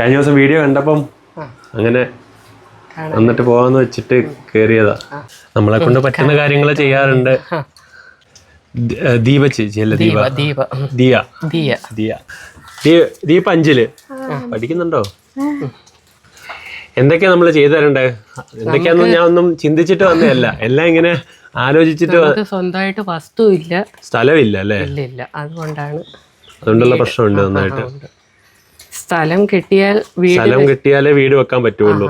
കഴിഞ്ഞ ദിവസം വീഡിയോ കണ്ടപ്പം അങ്ങനെ. വന്നിട്ട് പോവാന്ന് വെച്ചിട്ട് കേറിയതാ. നമ്മളെ കൊണ്ട് പറ്റുന്ന കാര്യങ്ങൾ ചെയ്യാറുണ്ട്. ദീപ ചേച്ചി അല്ലേ ദീപ ദീപ? ദിയ. ദിയ. ദിയ. ദീ- ദീപ അഞ്ചിൽ പഠിക്കുന്നുണ്ടോ? എന്തൊക്കെയാ നമ്മൾ ചെയ്തു തരണ്ടേ എന്തൊക്കെയാന്ന് ഞാൻ ഒന്നും ചിന്തിച്ചിട്ട് വന്നതല്ല. എല്ലാം ഇങ്ങനെ ആലോചിച്ചിട്ട് സ്വന്തമായിട്ട് വസ്തു ഇല്ല സ്ഥലമില്ല അല്ലേ? ഇല്ല ഇല്ല അതുകൊണ്ടാണ് അതുകൊണ്ടുള്ള പ്രശ്നമുണ്ട് നന്നായിട്ട്. സ്ഥലം കിട്ടിയാൽ വീട് സ്ഥലം കിട്ടിയാലേ വീട് വെക്കാൻ പറ്റുള്ളൂ.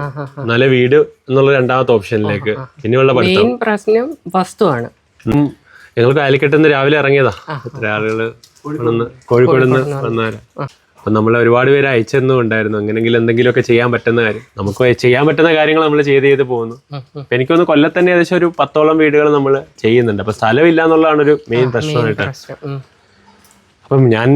നല്ല വീട് എന്നുള്ള രണ്ടാമത്തെ ഓപ്ഷനിലേക്ക് ഇനിയുള്ള പഠിത്തം. മെയിൻ പ്രശ്നം വസ്തുവാണ്. ആണ് ഞങ്ങൾ കാലിക്കട്ട് നിന്ന് രാവിലെ ഇറങ്ങിയതാ. ഇത്ര ആളുകൾ ഇവിടുന്ന് കോഴിക്കോട് നിന്ന്. വന്നവരാ. അപ്പൊ നമ്മൾ ഒരുപാട് പേര് അയച്ചെന്നും ഉണ്ടായിരുന്നു. അങ്ങനെങ്കിലും എന്തെങ്കിലുമൊക്കെ ചെയ്യാൻ പറ്റുന്ന കാര്യം. നമുക്ക് ചെയ്യാൻ പറ്റുന്ന കാര്യങ്ങൾ നമ്മൾ ചെയ്ത് ചെയ്ത് പോകുന്നു. അപ്പൊ എനിക്കൊന്ന് കൊല്ലത്തന്നെ ഏകദേശം ഒരു പത്തോളം വീടുകൾ നമ്മൾ ചെയ്യുന്നുണ്ട്. അപ്പൊ സ്ഥലമില്ല എന്നുള്ളതാണ് ഒരു മെയിൻ പ്രശ്നമായിട്ട്. അപ്പം ഞാൻ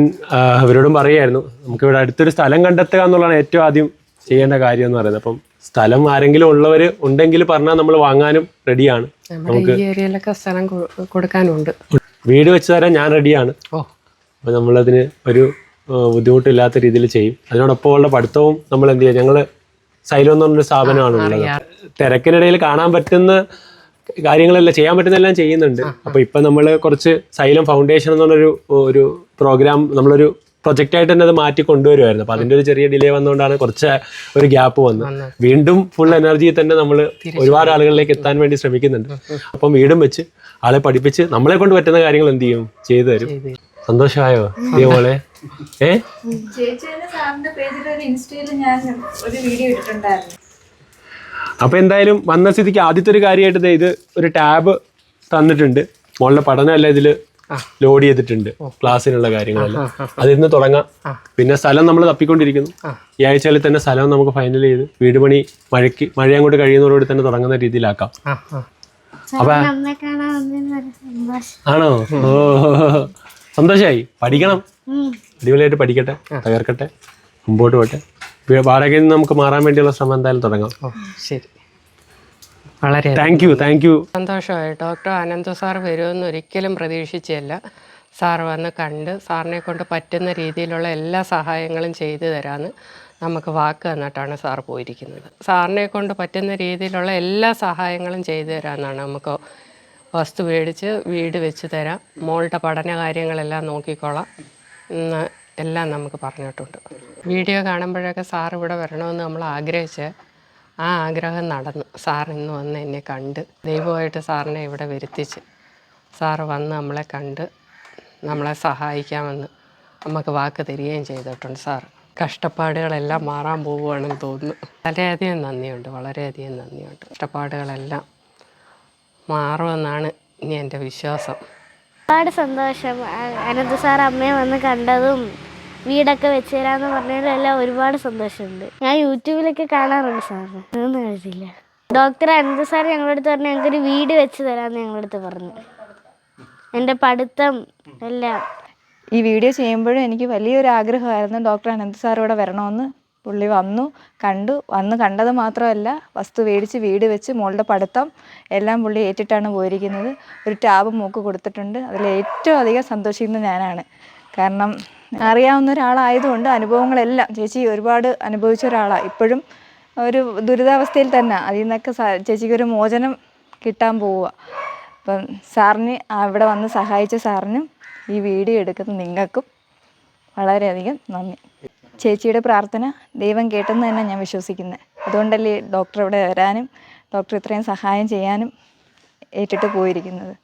അവരോടും പറയായിരുന്നു നമുക്കിവിടെ അടുത്തൊരു സ്ഥലം കണ്ടെത്തുക എന്നുള്ളതാണ് ഏറ്റവും ആദ്യം ചെയ്യേണ്ട കാര്യം എന്ന് പറയുന്നത്. അപ്പം സ്ഥലം ആരെങ്കിലും ഉള്ളവർ ഉണ്ടെങ്കിൽ പറഞ്ഞാൽ നമ്മൾ വാങ്ങാനും റെഡിയാണ്. നമുക്ക് ഏരിയയിലൊക്കെ സ്ഥലം കൊടുക്കാനുണ്ട്. വീട് വെച്ച് തരാൻ ഞാൻ റെഡിയാണ്. അപ്പം നമ്മളതിന് ഒരു ബുദ്ധിമുട്ടില്ലാത്ത രീതിയിൽ ചെയ്യും. അതിനോടൊപ്പം ഉള്ള പഠിത്തവും നമ്മൾ എന്ത് ചെയ്യുക ഞങ്ങൾ സൈലോ എന്ന് പറഞ്ഞൊരു സ്ഥാപനമാണ് ഉള്ളത് തിരക്കിനിടയിൽ കാണാൻ പറ്റുന്ന കാര്യങ്ങളെല്ലാം ചെയ്യാൻ പറ്റുന്നതെല്ലാം ചെയ്യുന്നുണ്ട്. അപ്പൊ ഇപ്പൊ നമ്മൾ കുറച്ച് സൈലം ഫൗണ്ടേഷൻ എന്നുള്ളൊരു ഒരു പ്രോഗ്രാം നമ്മളൊരു പ്രൊജക്റ്റ് ആയിട്ട് തന്നെ അത് മാറ്റി കൊണ്ടുവരുമായിരുന്നു അപ്പൊ അതിന്റെ ഒരു ചെറിയ ഡിലേ വന്നുകൊണ്ടാണ് കുറച്ച് ഒരു ഗ്യാപ്പ് വന്നത്. വീണ്ടും ഫുൾ എനർജി തന്നെ നമ്മൾ ഒരുപാട് ആളുകളിലേക്ക് എത്താൻ വേണ്ടി ശ്രമിക്കുന്നുണ്ട്. അപ്പം വീടും വെച്ച് ആളെ പഠിപ്പിച്ച് നമ്മളെ കൊണ്ട് പറ്റുന്ന കാര്യങ്ങൾ എന്ത് ചെയ്യും? ചെയ്തു തരും. സന്തോഷമായോ? ഇതേപോലെ ഏ? ചേച്ചിയുടെ സാറിന്റെ പേജിൽ ഒരു ഇൻസ്റ്റയിൽ ഞാൻ ഒരു വീഡിയോ ഇട്ടിട്ടുണ്ടായിരുന്നു. അപ്പൊ എന്തായാലും വന്ന സ്ഥിതിക്ക് ആദ്യത്തെ ഒരു കാര്യമായിട്ട് ഇത് ഒരു ടാബ് തന്നിട്ടുണ്ട്. മോളുടെ പഠനമല്ല ഇതിൽ ലോഡ് ചെയ്തിട്ടുണ്ട് ക്ലാസ്സിനുള്ള കാര്യങ്ങളെല്ലാം. അതിൽ നിന്ന് തുടങ്ങാം. പിന്നെ സ്ഥലം നമ്മൾ തപ്പിക്കൊണ്ടിരിക്കുന്നു. ഈ ആഴ്ചയിൽ തന്നെ സ്ഥലം നമുക്ക് ഫൈനൽ ചെയ്ത് വീട് പണി മഴയ്ക്ക് മഴ അങ്ങോട്ട് കഴിയുന്നതോടുകൂടി തന്നെ തുടങ്ങുന്ന രീതിയിലാക്കാം. അപ്പൊ ആണോ? ഓ. സന്തോഷായി. പഠിക്കണം. അടിപൊളിയായിട്ട് പഠിക്കട്ടെ തകർക്കട്ടെ മുമ്പോട്ട് പോട്ടെ. വാടകയിൽ നിന്ന് നമുക്ക് മാറാൻ വേണ്ടിയുള്ള ശ്രമം എന്തായാലും തുടങ്ങാം. ശരി. വളരെ താങ്ക് യു താങ്ക് യു സന്തോഷമായി. ഡോക്ടർ അനന്ത സാർ വരുമെന്ന് ഒരിക്കലും പ്രതീക്ഷിച്ചല്ല. സാർ വന്ന് കണ്ട് സാറിനെ കൊണ്ട് പറ്റുന്ന രീതിയിലുള്ള എല്ലാ സഹായങ്ങളും ചെയ്തു തരാമെന്ന് നമുക്ക് വാക്ക് തന്നിട്ടാണ് സാർ പോയിരിക്കുന്നത്. സാറിനെ കൊണ്ട് പറ്റുന്ന രീതിയിലുള്ള എല്ലാ സഹായങ്ങളും ചെയ്തു തരാമെന്നാണ് നമുക്ക് വസ്തു മേടിച്ച് വീട് വെച്ച് തരാം. മോളുടെ പഠന കാര്യങ്ങളെല്ലാം നോക്കിക്കോളാം. എന്ന് എല്ലാം നമുക്ക് പറഞ്ഞിട്ടുണ്ട്. വീഡിയോ കാണുമ്പോഴൊക്കെ സാർ ഇവിടെ വരണമെന്ന് നമ്മൾ ആഗ്രഹിച്ച് ആ ആഗ്രഹം നടന്നു. സാർ ഇന്ന് വന്ന് എന്നെ കണ്ട് ദൈവമായിട്ട് സാറിനെ ഇവിടെ വരുത്തിച്ച് സാറ് വന്ന് നമ്മളെ കണ്ട് നമ്മളെ സഹായിക്കാമെന്ന് നമുക്ക് വാക്ക് തരികയും ചെയ്തിട്ടുണ്ട് സാർ. കഷ്ടപ്പാടുകളെല്ലാം മാറാൻ പോവുകയാണെന്ന് തോന്നുന്നു. വളരെയധികം നന്ദിയുണ്ട് വളരെയധികം നന്ദിയുണ്ട്. കഷ്ടപ്പാടുകളെല്ലാം മാറുമെന്നാണ് ഇനി എന്റെ വിശ്വാസം. ഒരുപാട് സന്തോഷം. അനന്ത് സാർ അമ്മയെ വന്ന് കണ്ടതും വീടൊക്കെ വെച്ച് തരാന്ന് പറഞ്ഞതിലും എല്ലാം ഒരുപാട് സന്തോഷമുണ്ട്. ഞാൻ യൂട്യൂബിലൊക്കെ കാണാറുണ്ട് സാറിന് അതൊന്നും കഴിച്ചില്ല ഡോക്ടർ അനന്ത സാർ ഞങ്ങളുടെ അടുത്ത് പറഞ്ഞു ഞങ്ങൾക്കൊരു വീട് വെച്ച് തരാമെന്ന് ഞങ്ങളുടെ അടുത്ത് പറഞ്ഞു. എന്റെ പഠിത്തം എല്ലാം. ഈ വീഡിയോ ചെയ്യുമ്പോഴും എനിക്ക് വലിയൊരു ആഗ്രഹമായിരുന്നു ഡോക്ടർ അനന്ത് ഇവിടെ വരണമെന്ന്. പുള്ളി വന്നു കണ്ടു. വന്ന് കണ്ടത് മാത്രമല്ല വസ്തു മേടിച്ച് വീട് വെച്ച് മോളുടെ പഠിത്തം എല്ലാം പുള്ളി ഏറ്റിട്ടാണ് പോയിരിക്കുന്നത്. ഒരു ടാബ് മൂക്ക് കൊടുത്തിട്ടുണ്ട്. അതിൽ ഏറ്റവും അധികം സന്തോഷിക്കുന്നത് ഞാനാണ്. കാരണം അറിയാവുന്ന ഒരാളായതുകൊണ്ട് അനുഭവങ്ങളെല്ലാം ചേച്ചി ഒരുപാട് അനുഭവിച്ച ഒരാളാണ് ഇപ്പോഴും ഒരു ദുരിതാവസ്ഥയിൽ തന്നെ അതിൽ നിന്നൊക്കെ ചേച്ചിക്കൊരു മോചനം കിട്ടാൻ പോവുക. അപ്പം സാറിന് അവിടെ വന്ന് സഹായിച്ച സാറിനും ഈ വീഡിയോ എടുക്കുന്ന നിങ്ങൾക്കും വളരെയധികം നന്ദി. ചേച്ചിയുടെ പ്രാർത്ഥന ദൈവം കേട്ടെന്ന് തന്നെ ഞാൻ വിശ്വസിക്കുന്നത് അതുകൊണ്ടല്ലേ ഡോക്ടർ ഇവിടെ വരാനും ഡോക്ടർ ഇത്രയും സഹായം ചെയ്യാനും ഏറ്റിട്ട് പോയിരിക്കുന്നത്.